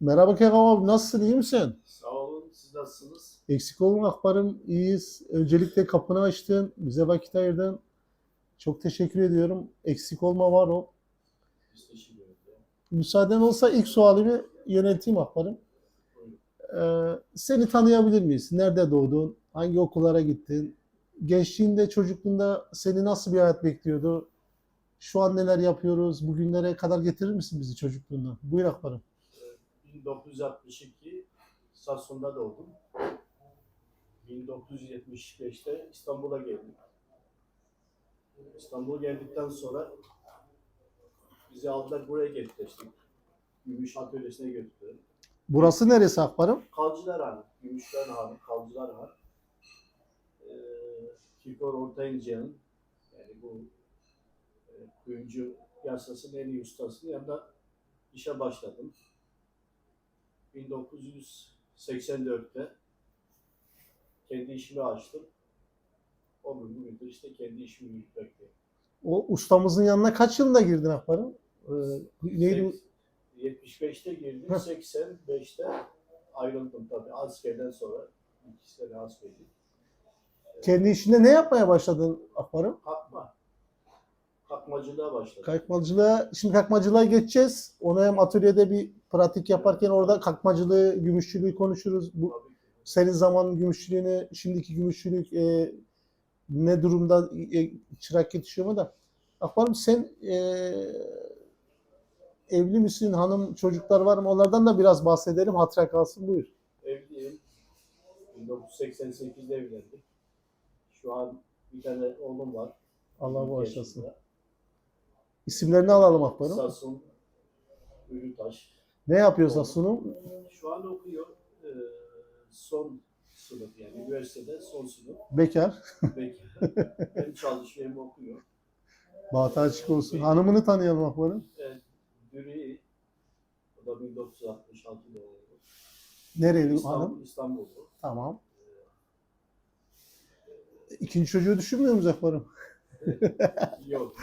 Merhaba Kemal abi nasılsın iyi misin? Sağ olun. Siz nasılsınız? Eksik olma akbarım iyiyiz. Öncelikle kapını açtın, bize vakit ayırdın. Çok teşekkür ediyorum. Eksik olma var o. Biz teşekkür ederiz. Müsaaden olsa ilk sualimi yönelteyim akbarım. Ee, seni tanıyabilir miyiz? Nerede doğdun? Hangi okullara gittin? Gençliğinde, çocukluğunda seni nasıl bir hayat bekliyordu? Şu an neler yapıyoruz? Bugünlere kadar getirir misin bizi çocukluğundan? Buyur akbarım. 1962 Samsun'da doğdum. 1975'te İstanbul'a geldim. İstanbul'a geldikten sonra bizi aldılar buraya getirdik. Gümüş atölyesine götürdüler. Burası neresi akbarım? Kalcılar Hanı, Gümüşler Hanı, Kalcılar Hanı. Ee, Kikor Ortayınca'nın yani bu e, kuyumcu yasasının en iyi ustasının yanında işe başladım. 1984'te kendi işimi açtım. O gün bugündür işte kendi işimi yürütmekteyim. O ustamızın yanına kaç yılında girdin akbarım? Ee, neydi? Sek- 75'te girdim, Heh. 85'te ayrıldım tabii. Askerden sonra iki sene askerlik. Kendi işinde ne yapmaya başladın akbarım? Kalkma. Kalkmacılığa başladım. Kalkmacılığa, şimdi kalkmacılığa geçeceğiz. Onu hem atölyede bir pratik yaparken orada kalkmacılığı, gümüşçülüğü konuşuruz. Bu senin zamanın gümüşçülüğünü, şimdiki gümüşçülük e, ne durumda e, çırak yetişiyor mu da? Akbarım sen e, evli misin? Hanım, çocuklar var mı? Onlardan da biraz bahsedelim. Hatıra kalsın. Buyur. Evliyim. 1988'de evlendik. Şu an bir tane oğlum var. Allah bağışlasın. İsimlerini alalım akbarım. Sasun Ürütaş. Ne yapıyorsa sunum? Şu an okuyor. Ee, son sınıf yani üniversitede son sınıf. Bekar. Belki hem çalışıyor hem okuyor. Bahtı açık olsun. Hanımını tanıyalım akbarım. Evet, Dürü o da 1966 doğumlu. Nereli İstanbul, hanım? İstanbullu. Tamam. İkinci çocuğu düşünmüyor musun akbarım? Yok,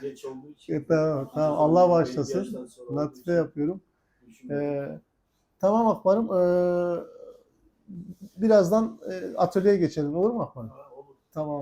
geç olduğu için. E, tamam, tamam. Allah bağışlasın. Latife yapıyorum. Ee, tamam akbarım. Ee, birazdan e, atölyeye geçelim olur mu akbarım? Tamam.